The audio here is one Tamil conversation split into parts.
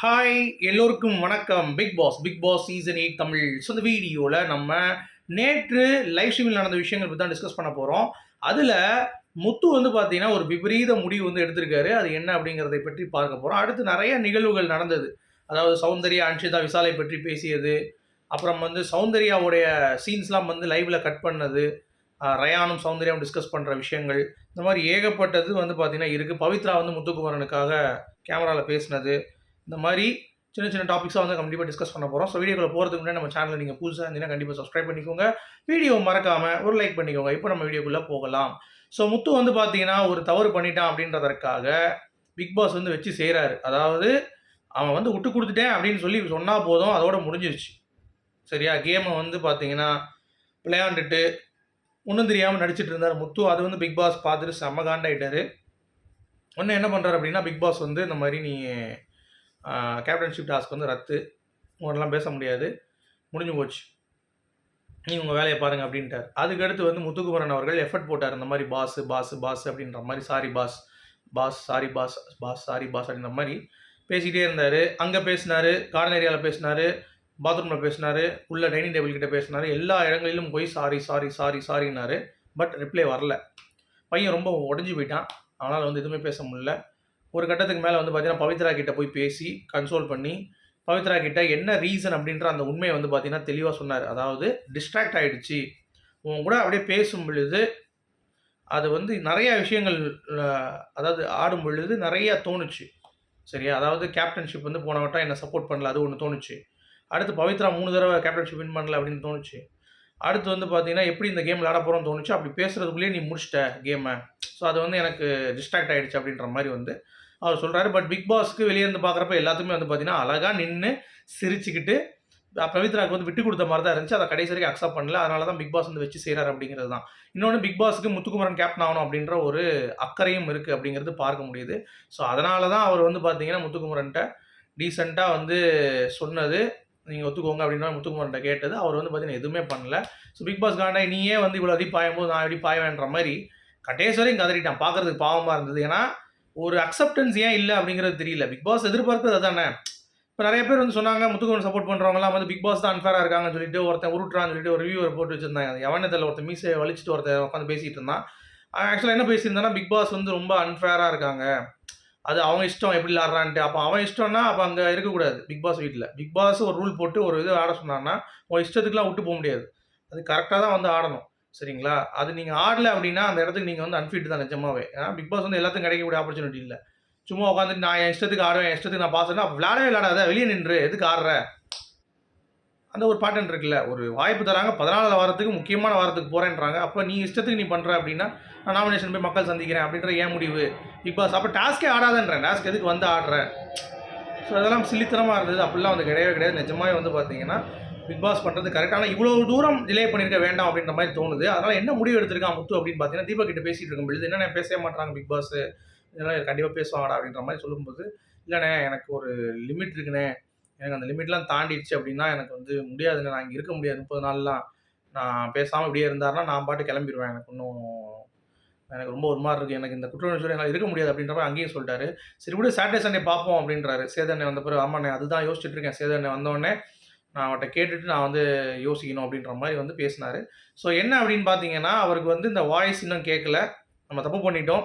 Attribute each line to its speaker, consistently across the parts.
Speaker 1: ஹாய் எல்லோருக்கும் வணக்கம். Bigg Boss Bigg Boss season eight Tamil. So இந்த வீடியோவில் நம்ம நேற்று லைவ் ஸ்ட்ரீமில் நடந்த விஷயங்கள் பற்றி தான் டிஸ்கஸ் பண்ண போகிறோம் அதில் முத்து வந்து பார்த்தீங்கன்னா ஒரு விபரீத முடிவு வந்து எடுத்திருக்காரு. அது என்ன அப்படிங்கிறதை பற்றி பார்க்க போகிறோம் அடுத்து நிறைய நிகழ்வுகள் நடந்தது. அதாவது சௌந்தர்யா அன்ஷிதா விசாலை பற்றி பேசியது. அப்புறம் வந்து சௌந்தர்யாவுடைய சீன்ஸ்லாம் வந்து லைவில் கட் பண்ணது. ரயானும் சௌந்தர்யாவும் டிஸ்கஸ் பண்ணுற விஷயங்கள். இந்த மாதிரி ஏகப்பட்டது வந்து பார்த்தீங்கன்னா இருக்குது பவித்ரா வந்து முத்துக்குமரனுக்காக கேமராவில் பேசினது. இந்த மாதிரி சின்ன சின்ன டாபிக்ஸாக வந்து கண்டிப்பாக டிஸ்கஸ் பண்ண போகிறோம் ஸோ வீடியோக்குள்ள போகிறதுக்கு முன்னாடி நம்ம சேனலில் நீங்கள் புதுசாக இருந்தீங்கன்னா கண்டிப்பாக சப்ஸ்கிரைப் பண்ணிக்கோங்க. வீடியோ மறக்காமல் ஒரு லைக் பண்ணிக்கோங்க. இப்போ நம்ம வீடியோக்குள்ளே போகலாம். ஸோ முத்து வந்து பார்த்தீங்கன்னா ஒரு தவறு பண்ணிட்டான் அப்படின்றதற்காக பிக் பாஸ் வந்து வச்சு செய்கிறாரு அதாவது அவன் வந்து விட்டு கொடுத்துட்டேன் அப்படின்னு சொல்லி சொன்னால் போதும். அதோட முடிஞ்சிருச்சு. சரியா? கேமை வந்து பார்த்தீங்கன்னா விளையாண்டுட்டு ஒன்றும் தெரியாமல் நடிச்சிட்டு இருந்தார் முத்து. அது வந்து பிக் பாஸ் பார்த்துட்டு செம்ம காண்டாயிட்டார். ஒன்று என்ன பண்ணுறாரு அப்படின்னா பிக் பாஸ் வந்து இந்த மாதிரி நீ கேப்டன்ஷிப் டாஸ்க் வந்து ரத்து. உங்களெலாம் பேச முடியாது. முடிஞ்சு போச்சு. நீங்கள் உங்கள் வேலையை பாருங்கள் அப்படின்ட்டார். அதுக்கடுத்து வந்து முத்துக்குமரன் அவர்கள் எஃபர்ட் போட்டார். இந்த மாதிரி பாஸ் பாஸ் பாஸ் அப்படின்ற மாதிரி sorry boss boss sorry boss boss sorry boss அப்படின்ற மாதிரி பேசிக்கிட்டே இருந்தார். அங்கே பேசினார் கார்டன் ஏரியாவில் பேசினார் பாத்ரூமில் பேசினார் உள்ள டைனிங் டேபிள் கிட்ட பேசினார். எல்லா இடங்களிலும் போய் சாரி சாரி சாரி சாரின்னாரு பட் ரிப்ளை வரல. பையன் ரொம்ப உடஞ்சி போயிட்டான். அவனால் வந்து எதுவுமே பேச முடியல. ஒரு கட்டத்துக்கு மேலே வந்து பார்த்தீங்கன்னா பவித்ரா கிட்ட போய் பேசி கன்சோல் பண்ணி பவித்ரா கிட்ட என்ன ரீசன் அப்படின்ற அந்த உண்மையை வந்து பார்த்தீங்கன்னா தெளிவாக சொன்னார். அதாவது டிஸ்ட்ராக்ட் ஆகிடுச்சு உன் கூட அப்படியே பேசும் பொழுது அது வந்து நிறைய விஷயங்கள் அதாவது ஆடும் பொழுது நிறையா தோணுச்சு. சரியா? அதாவது கேப்டன்ஷிப் வந்து போன வட்டம் என்னை சப்போர்ட் பண்ணல அது ஒன்று தோணுச்சு. அடுத்து பவித்ரா மூணு தடவை கேப்டன்ஷிப் வின் பண்ணல அப்படின்னு தோணுச்சு. அடுத்து வந்து பார்த்தீங்கன்னா எப்படி இந்த கேம் விளாட போகிறோம்னு தோணுச்சு? அப்படி பேசுறதுக்குள்ளேயே நீ முடிச்சிட்ட கேமை ஸோ அது வந்து எனக்கு டிஸ்ட்ராக்ட் ஆகிடுச்சு அப்படின்ற மாதிரி வந்து அவர் சொல்கிறாரு பட் பிக் பாஸ்க்கு வெளியே இருந்து பார்க்குறப்ப எல்லாத்துமே வந்து பார்த்தீங்கன்னா அழகாக நின்று சிரிச்சுக்கிட்டு பவித்ராக்கு வந்து விட்டு கொடுத்த மாதிரி தான் இருந்துச்சு. அதை கடைசி வரைக்கும் அக்செப்ட் பண்ணல. அதனால தான் பிக் பாஸ் வந்து வச்சு செய்கிறார் அப்படிங்கிறது தான். இன்னொன்று பிக் பாஸ்க்கு முத்துக்குமரன் கேப்டன் ஆகணும் அப்படின்ற ஒரு அக்கறையும் இருக்குது அப்படிங்கிறது பார்க்க முடியுது. ஸோ அதனால தான் அவர் வந்து பார்த்தீங்கன்னா முத்துக்குமரன்ட்ட டீசெண்டாக வந்து சொன்னது. நீங்கள் ஒத்துக்கோங்க அப்படின்னா முத்துக்குமார்கிட்ட கேட்டது. அவர் வந்து பார்த்தீங்கன்னா எதுவுமே பண்ணல. ஸோ பிக் பாஸ் காண்டா நீயே வந்து இவ்வளோ அதிக பாயும் போது நான் எப்படி பாயவேன்ற மாதிரி கடைசி வரையும் கதறிட்டான். பார்க்கறதுக்கு பாவமாக இருந்தது. ஏன்னா ஒரு அக்செப்டன்ஸ் ஏன் இல்லை அப்படிங்கிறது தெரியல. பிக் பாஸ் எதிர்பார்ப்பது அதானே? இப்போ நிறைய பேர் வந்து சொன்னாங்க முத்துக்குமரன் சப்போர்ட் பண்ணுறவங்களாம் வந்து பிக் பாஸ் தான் அன்ஃபேராக இருக்காங்கன்னு சொல்லிட்டு ஒருத்தன் உருட்டுறான்னு சொல்லிட்டு ஒரு ரிவ்யூவர் போட்டு வச்சிருந்தாங்க. அது எவனத்தில் ஒருத்தன் மீசை வலிச்சுட்டு ஒருத்தன் உட்காந்து பேசிகிட்டு இருந்தான். ஆக்சுவலாக என்ன பேசியிருந்தானா பிக் பாஸ் வந்து ரொம்ப அன்ஃபேராக இருக்காங்க. அது அவங்க இஷ்டம் எப்படி விளாட்றான்ட்டு. அப்போ அவன் இஷ்டம்னா அப்போ அங்கே இருக்கக்கூடாது. பிக் பாஸ் வீட்டில் பிக் பாஸ் ஒரு ரூல் போட்டு ஒரு இது ஆட சொன்னான்னா உன் இஷ்டத்துக்குலாம் விட்டு போக முடியாது. அது கரெக்டாக தான் வந்து ஆடணும். சரிங்களா? அது நீங்கள் ஆடலை அப்படின்னா அந்த இடத்துக்கு நீங்கள் வந்து அன்ஃபிட் தான் நிஜமாவே. ஏன்னா பிக் பாஸ் வந்து எல்லாத்துக்கும் கிடைக்கக்கூடிய ஆப்பர்ச்சுனிட்டி இல்லை. சும்மா உட்காந்துட்டு நான் என் இஷ்டத்துக்கு ஆடுவேன் என் இஷ்டத்துக்கு நான் பாஸ் அப்போ விளையாடவே விளையாடாத வெளியே நின்று எதுக்கு ஆடுற? அந்த ஒரு பாட்டன் இருக்குல்ல. ஒரு வாய்ப்பு தராங்க. பதினாலாவது வாரத்துக்கு முக்கியமான வாரத்துக்கு போகிறேன்றாங்க அப்போ நீ இஷ்டத்துக்கு நீ பண்ணுற அப்படின்னா நாமினேஷன் போய் மக்கள் சந்திக்கிறேன் அப்படின்ற ஏன் முடிவு? பிக் பாஸ் அப்போ டாஸ்க்கே ஆடாதன்றேன். டாஸ்க் எதுக்கு வந்து ஆடுறேன்? ஸோ அதெல்லாம் சில்லித்தனமாக இருந்தது. அப்படிலாம் வந்து கிடையவே கிடையாது. நிஜமாவே வந்து பார்த்தீங்கன்னா பிக் பாஸ் பண்ணுறது கரெக்டான இவ்வளோ தூரம் டிலே பண்ணியிருக்க வேண்டாம் அப்படின்ற மாதிரி தோணுது. அதனால் என்ன முடிவு எடுத்திருக்கான் முத்து அப்படின்னு பார்த்தீங்கன்னா தீபக் கிட்ட பேசிகிட்டு இருக்கும் பொழுது என்னென்ன பேசவே மாட்டாங்க பிக் பாஸ் இதெல்லாம் கண்டிப்பாக பேசுவாங்கடா அப்படின்ற மாதிரி சொல்லும்போது இல்லைண்ணே எனக்கு ஒரு லிமிட் இருக்குண்ணே. எனக்கு அந்த லிமிட்லாம் தாண்டிடுச்சு அப்படின்னா எனக்கு வந்து முடியாதுண்ணே. நான் இங்கே இருக்க முடியாது. முப்பது நாள்லாம் நான் பேசாமல் இப்படியே இருந்தாருன்னா நான் பாட்டு கிளம்பிடுவேன் எனக்கு இன்னும் எனக்கு ரொம்ப ஒரு மாதிரி இருக்குது எனக்கு இந்த குற்றவுணர்ச்சி என்னால் இருக்க முடியாது அப்படின்ற மாதிரி அங்கேயும் சொல்லிட்டாரு. சரி விட சாட்டர்டே சண்டே பார்ப்போம் அப்படின்றாரு. சேதண்ணே வந்த பிறகு ஆமாண்ணே அதுதான் யோசிச்சுட்டு இருக்கேன். சேதண்ணே வந்தோடனே நான் அவர்கிட்ட கேட்டுட்டு நான் வந்து யோசிக்கணும் அப்படின்ற மாதிரி வந்து பேசினார். ஸோ என்ன அப்படின்னு பார்த்தீங்கன்னா அவருக்கு வந்து இந்த வாய்ஸ் இன்னும் கேட்கல. நம்ம தப்பு பண்ணிட்டோம்.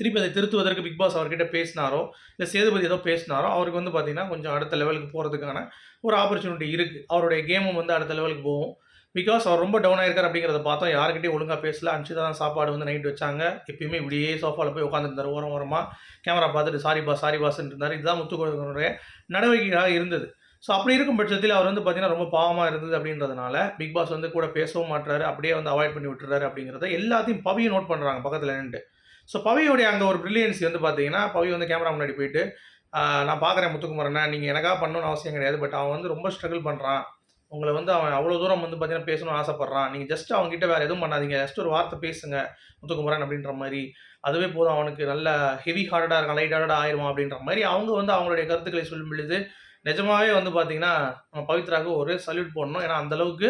Speaker 1: திருப்பி அதை திருத்துவதற்கு பிக் பாஸ் அவர்கிட்ட பேசினாரோ இல்லை சேதுபதி ஏதோ பேசினாரோ அவருக்கு வந்து பார்த்தீங்கன்னா கொஞ்சம் அடுத்த லெவலுக்கு போகிறதுக்கான ஒரு ஆப்பர்ச்சுனிட்டி இருக்குது அவருடைய கேமும் வந்து அடுத்த லெவலுக்கு போகும். பிகாஸ் அவர் ரொம்ப டவுன் ஆயிருக்கார் அப்படிங்கிறத பார்த்தோம். யாருக்கிட்டே ஒழுங்காக பேசல. அனுப்பிச்சு தான் சாப்பாடு வந்து நைட் வச்சாங்க. எப்பயுமே இப்படியே சோஃபாவில் போய் உட்காந்துருந்தார் ஓரம் ஓரமாக கேமரா பார்த்துட்டு சாரி பாஸ் சாரி பாஸ்ன்னு இருந்தார் இதுதான் முத்துக்குழந்தைய நடவடிக்கைகளாக இருந்தது. ஸோ அப்படி இருக்கும் பட்சத்தில் அவர் வந்து பார்த்தீங்கன்னா ரொம்ப பாவமாக இருந்தது அப்படின்றதுனால பிக் பாஸ் வந்து கூட பேசவும் மாட்டுறாரு அப்படியே வந்து அவாய்ட் பண்ணி விட்டுறாரு அப்படிங்கிறத எல்லாத்தையும் பவியை நோட் பண்ணுறாங்க பக்கத்தில் நின்று ஸோ பவியோடைய அங்கே ஒரு ப்ரில்லியன்சி வந்து பார்த்தீங்கன்னா பவி வந்து கேமரா முன்னாடி போயிட்டு நான் பார்க்குறேன் முத்துக்குமரனை. நீங்கள் எனக்காக பண்ணணும்னு அவசியம் கிடையாது. பட் அவன் வந்து ரொம்ப ஸ்ட்ரகிள் பண்ணுறான் உங்களை வந்து அவன் அவ்வளோ தூரம் வந்து பார்த்தீங்கன்னா பேசணும்னு ஆசைப்பட்றான். நீங்கள் ஜஸ்ட் அவங்ககிட்ட வேறு எதுவும் பண்ணாதீங்க. ஜஸ்ட் ஒரு வார்த்தை பேசுங்க. முத்துக்குமரன் அப்படின்ற மாதிரி. அதுவே போதும். அவனுக்கு நல்ல ஹெவி ஹார்டடாக இருக்கான். லைட் ஹார்டடாக ஆயிடுவான் அப்படின்ற மாதிரி அவங்க வந்து அவங்களுடைய கருத்துக்களை சொல்லும் பொழுது நிஜமாவே வந்து பார்த்தீங்கன்னா நம்ம பவித்ராவுக்கு ஒரு சல்யூட் போடணும். ஏன்னா அந்த அளவுக்கு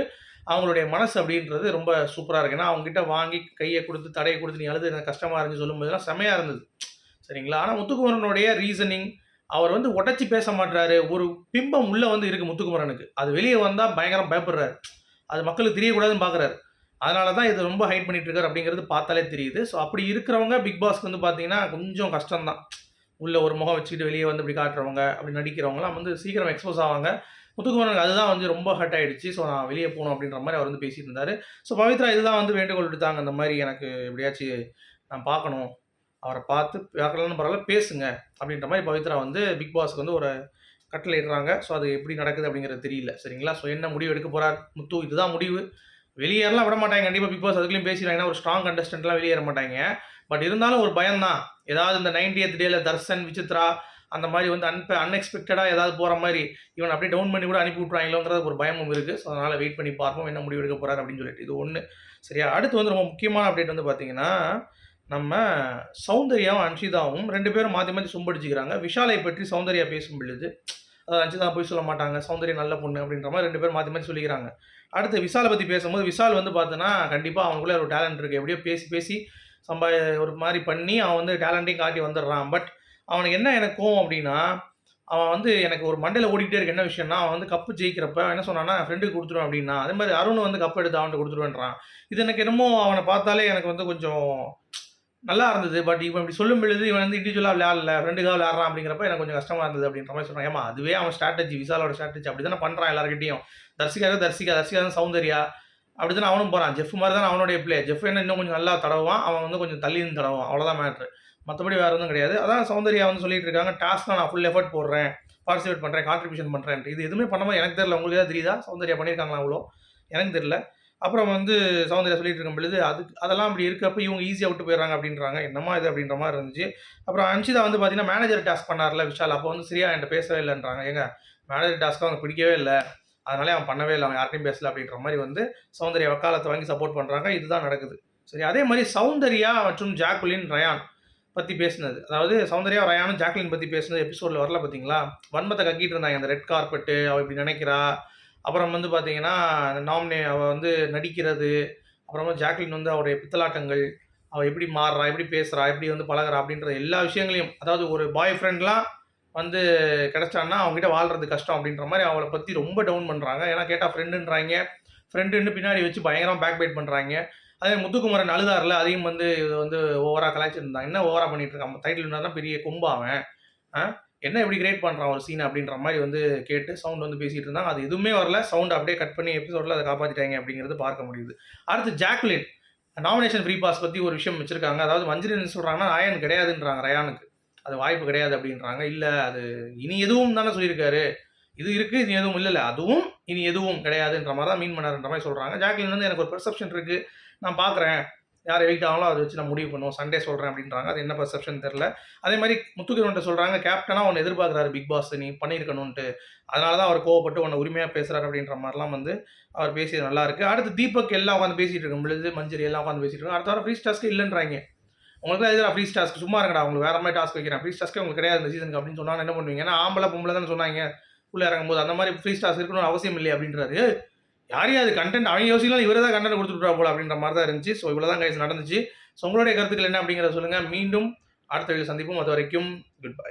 Speaker 1: அவங்களுடைய மனசு அப்படின்றது ரொம்ப சூப்பராக இருக்குது ஏன்னா அவங்ககிட்ட வாங்கி கையை கொடுத்து தடையை கொடுத்து நீ அழுது எனக்கு கஷ்டமாக இருந்து சொல்லும்போதுலாம் செமையாக இருந்தது. சரிங்களா? ஆனால் முத்துக்குமரனுடைய ரீசனிங் அவர் வந்து உடச்சி பேச மாட்டாரு ஒரு பிம்பம் உள்ளே வந்து இருக்கு முத்துக்குமரனுக்கு. அது வெளியே வந்தால் பயங்கரம் பயப்படுறாரு. அது மக்களுக்கு தெரியக்கூடாதுன்னு பார்க்குறாரு. அதனால தான் இது ரொம்ப ஹைட் பண்ணிட்டு இருக்காரு அப்படிங்கிறது பார்த்தாலே தெரியுது. ஸோ அப்படி இருக்கிறவங்க பிக் பாஸ்க்கு வந்து பார்த்தீங்கன்னா, கொஞ்சம் கஷ்டம்தான் உள்ள ஒரு முகம் வச்சுக்கிட்டு வெளியே வந்து இப்படி காட்டுறவங்க, அப்படி நடிக்கிறவங்கலாம் வந்து சீக்கிரம் எக்ஸ்போஸ் ஆவாங்க. முத்துக்குமரனுக்கு அதுதான் வந்து ரொம்ப ஹர்ட் ஆகிடுச்சு ஸோ நான் வெளியே போகணும் அப்படின்ற மாதிரி அவர் வந்து பேசிட்டு இருந்தார் ஸோ பவித்ரா இதுதான் வந்து வேண்டுகோள் விடுத்தாங்க. அந்த மாதிரி எனக்கு எப்படியாச்சும் நான் பார்க்கணும். அவரை பார்த்து பார்க்கலன்னு பரவாயில்ல பேசுங்க. அப்படின்ற மாதிரி பவித்ரா வந்து பிக் பாஸ்க்கு வந்து ஒரு கட்டளை இடுறாங்க. ஸோ அது எப்படி நடக்குது அப்படிங்கிறது தெரியல. சரிங்களா? ஸோ என்ன முடிவு எடுக்க போகிறார் முத்து? இதுதான் முடிவு. வெளியேறலாம் விட மாட்டாங்க. கண்டிப்பாக பிக் பாஸ் அதுக்குலேயும் பேசிருவாங்க. ஏன்னா ஒரு ஸ்ட்ராங் கண்டஸ்டன்ட்லாம் வெளியேற மாட்டாங்க. பட் இருந்தாலும் ஒரு பயம் தான். ஏதாவது இந்த 90த் டேல தர்ஷன், விசித்ரா அந்த மாதிரி வந்து அன்ப அன்எக்ஸ்பெக்டடாக ஏதாவது போகிற மாதிரி இவன் அப்படியே டவுன் பண்ணி கூட அனுப்பி விட்டுருவாங்களோங்கிற ஒரு பயமும் இருக்குது ஸோ அதனால் வெயிட் பண்ணி பார்ப்போம். என்ன முடிவு எடுக்க போகிறார் அப்படின்னு சொல்லிட்டு. இது ஒன்று சரியா? அடுத்து வந்து ரொம்ப முக்கியமான அப்டேட் வந்து பார்த்தீங்கன்னா, நம்ம சௌந்தர்யாவும், அன்ஷிதாவும் 2 பேரும் மாத்தி மாத்தி சும்படிச்சுக்கிறாங்க. விஷாலை பற்றி சௌந்தர்யா பேசும் பொழுது, அதாவது அன்ஷிதா பொய் சொல்ல மாட்டாங்க. சௌந்தர்யா நல்ல பொண்ணு அப்படின்ற மாரி 2 பேரும் மாத்தி மாத்தி சொல்லிக்கிறாங்க. அடுத்து விஷாலை பத்தி பேசும்போது, விஷால் வந்து பார்த்தோன்னா, கண்டிப்பா அவனுக்குள்ள ஒரு டேலண்ட் இருக்கு. எப்படியோ பேசி பேசி சம்பா ஒரு மாரி பண்ணி அவன் வந்து டேலண்ட்டையும் காட்டி வந்துடுறான். பட் அவனுக்கு என்ன எனக்கு கோவம் அப்படின்னா, அவன் வந்து எனக்கு ஒரு மண்டையில ஓடிக்கிட்டே இருக்கு. என்ன விஷயம்னா, அவன் வந்து கப்பு ஜெயிக்கிறப்ப என்ன சொன்னான்னா, என் ஃப்ரெண்டுக்கு குடுத்துருவேன் அப்படின்னா. அதே மாரி அருண் வந்து கப் எடுத்து அவன்ட்ட குடுத்துருவேன்றான். இது எனக்கு என்னமோ அவன பார்த்தாலே எனக்கு வந்து கொஞ்சம் நல்லா இருந்தது. பட் இவன் இப்படி சொல்லும் பொழுது, இவன் வந்து இண்டிவிஜுவலாக விளையாடல. ஃப்ரெண்டுக்காக விளையாடுறான் அப்படிங்கிறப்ப எனக்கு கொஞ்சம் கஷ்டமாக இருந்தது அப்படின்ற மாதிரி சொல்கிறான் ஏமா அதுவே அவன் ஸ்ட்ராட்டஜி விசாலோட ஸ்ட்ராட்டஜி அப்படி தானே பண்ணுறான் எல்லாருக்கிட்டையும் தர்சிக்காக தர்ஷிகா, தர்ஷிகா தான் சௌந்தர்யா. அப்படி தானே அவனும் போகிறான் ஜெஃப் மாதிரி தான் அவனுடைய பிளே. ஜெஃப் என்ன இன்னும் கொஞ்சம் நல்லா தடவான் அவன் வந்து கொஞ்சம் தள்ளி தடவான் அவ்வளோதான் மேட்ரு. மற்றபடி வேறு ஒன்றும் கிடையாது. அதான் சௌந்தர்யா வந்து சொல்லிட்டு இருக்காங்க, டாஸ்க் நான் ஃபுல் எஃபர்ட் போடுறேன். பார்ட்டிசிபேட் பண்ணுறேன் கான்ட்ரிபியூஷன் பண்ணுறேன் இது எதுவுமே பண்ணாமல் எனக்கு தெரியல. உங்களுக்கு ஏதாவது தெரியுதா? சௌந்தர்யா பண்ணியிருக்காங்களா அவ்வளோ? எனக்கு தெரியல. அப்புறம் வந்து சௌந்தர்யா சொல்லிட்டு இருக்கும் பொழுது, அதுக்கு அதெல்லாம் அப்படி இருக்கப்ப இவங்க ஈஸியாக விட்டு போயிடுறாங்க அப்படின்றாங்க. என்னம்மா இது அப்படின்ற மாதிரி இருந்துச்சு. அப்புறம் அன்ஷிதா வந்து பார்த்தீங்கன்னா, மேனேஜர் டாஸ்க் பண்ணார்ல விஷால். அப்போ வந்து சரியா என்கிட்ட பேசவே இல்லைன்றாங்க ஏங்க மேனேஜர் டாஸ்க்கு அவனுக்கு பிடிக்கவே இல்லை அதனாலே அவன் பண்ணவே இல்லை அவன் யார்ட்டையும் பேசல அப்படின்ற மாதிரி வந்து சௌந்தர்யா வக்காலத்தை வாங்கி சப்போர்ட் பண்ணுறாங்க இதுதான் நடக்குது. சரி அதே மாதிரி சௌந்தர்யா மற்றும் ஜாக்குலின், ரயான் பற்றி பேசினது. அதாவது சௌந்தர்யா, ரயானும் ஜாக்குலின் பற்றி பேசினது எபிசோடில் வரல பார்த்தீங்களா? வன்மத்தை கக்கிட்டு இருந்தாங்க. அந்த ரெட் கார்பெட்டு, அவள் இப்படி நினைக்கிறா. அப்புறம் வந்து பார்த்தீங்கன்னா, நாமினே அவள் வந்து நடிக்கிறது, அப்புறமா ஜாக்லின் வந்து அவருடைய பித்தலாட்டங்கள், அவள் எப்படி மாறுறா, எப்படி பேசுறா, எப்படி வந்து பழகுறா அப்படின்ற எல்லா விஷயங்களையும் அதாவது ஒரு பாய் ஃப்ரெண்ட்லாம் வந்து கிடச்சான்னா அவங்ககிட்ட வாழ்றது கஷ்டம் அப்படின்ற மாதிரி அவளை பற்றி ரொம்ப டவுன் பண்ணுறாங்க ஏன்னா கேட்டால் ஃப்ரெண்டுன்றாங்க ஃப்ரெண்டுன்னு பின்னாடி வச்சு பயங்கரமாக பேக் பைட் பண்ணுறாங்க அதே முத்துக்குமரன் அழுதாரில் அதையும் வந்து இது வந்து ஓவராக கலாய்ச்சிருந்தாங்க. என்ன ஓவராக பண்ணிகிட்டு இருக்கான்? டைட்டில் தான் பெரிய கொம்பாவன் ஆ? என்ன இப்படி கிரியேட் பண்ணுறான் ஒரு சீன் அப்படின்ற மாதிரி வந்து கேட்டு சவுண்ட் வந்து பேசிகிட்டு இருந்தாங்க. அது எதுவுமே வரல. சவுண்ட் அப்படியே கட் பண்ணி எபிசோடில் அதை காப்பாற்றிட்டாங்க அப்படிங்கிறது பார்க்க முடியுது. அடுத்து ஜாக்லின் நாமினேஷன் ஃப்ரீ பாஸ் பற்றி ஒரு விஷயம் வச்சுருக்காங்க அதாவது மஞ்சள் என்ன சொல்றாங்கன்னா, கிடையாதுன்றாங்க ரயானுக்கு. அது வாய்ப்பு கிடையாது அப்படின்றாங்க. இல்லை அது இனி எதுவும் தானே சொல்லியிருக்காரு. இது இருக்குது இது எதுவும் இல்லை அதுவும், இனி எதுவும் கிடையாதுன்ற மாதிரி தான் மீன் பண்ணாருன்ற மாதிரி சொல்கிறாங்க ஜாக்லின் வந்து எனக்கு ஒரு பெர்செப்ஷன் இருக்குது நான் பார்க்குறேன். யார் எவிக்ட் ஆகலோ அதை வச்சு நான் முடிவு பண்ணுவோம். சண்டே சொல்கிறேன் அப்படின்றாங்க. அது என்ன பர்செப்ஷன் தெரியல. அதே மாதிரி முத்துக்கிரவன்ட்ட சொல்கிறாங்க கேப்டனாக அவனை எதிர்பார்க்குறாரு பிக் பாஸ் நீ பண்ணியிருக்கணுன்ட்டு. அதனால தான் அவர் கோவப்பட்டு உன்னை உரிமையாக பேசுகிறார் அப்படின்ற மாதிரிலாம் வந்து அவர் பேசியது நல்லா இருக்கு. அடுத்து தீபக் எல்லாம் உட்காந்து பேசிகிட்டு இருக்கும் பொழுது, மஞ்சரி எல்லாம் உட்காந்து பேசிகிட்டு இருக்கும் அடுத்த வாரம் ஃப்ரீ டாஸ்க்கு இல்லைன்றாங்க உங்களுக்கு எதிராக ஃப்ரீ டாஸ்க்? சும்மா இருக்கடா உங்களுக்கு வேறு மாதிரி டாஸ்க் வைக்கிறேன். ஃப்ரீ டாஸ்க்கே உங்களுக்கு கிடையாது இந்த சீசனுக்கு அப்படின்னு சொன்னால் என்ன பண்ணுவீங்க? ஏன்னா ஆம்பளை பொம்பளை தானே சொன்னாங்க உள்ளே இறங்கும்போது அந்த மாதிரி ஃப்ரீ டாஸ்க் இருக்கணும்னு அவசியம் இல்லை அப்படின்றாரு. யாரையும் அது கண்டென்ட் அவன் யோசிக்கலாம் இவரே தான் கண்டென்ட் குடுத்துட்டு போல அப்படின்ற மாதிரி தான் இருந்துச்சு. ஸோ இவ்வளோ தான் கைஸ் நடந்துச்சு. ஸோ உங்களுடைய கருத்துக்கள் என்ன அப்படிங்கிறத சொல்லுங்கள் மீண்டும் அடுத்த வீடியோ சந்திப்போம். அதுவரைக்கும் குட் பை.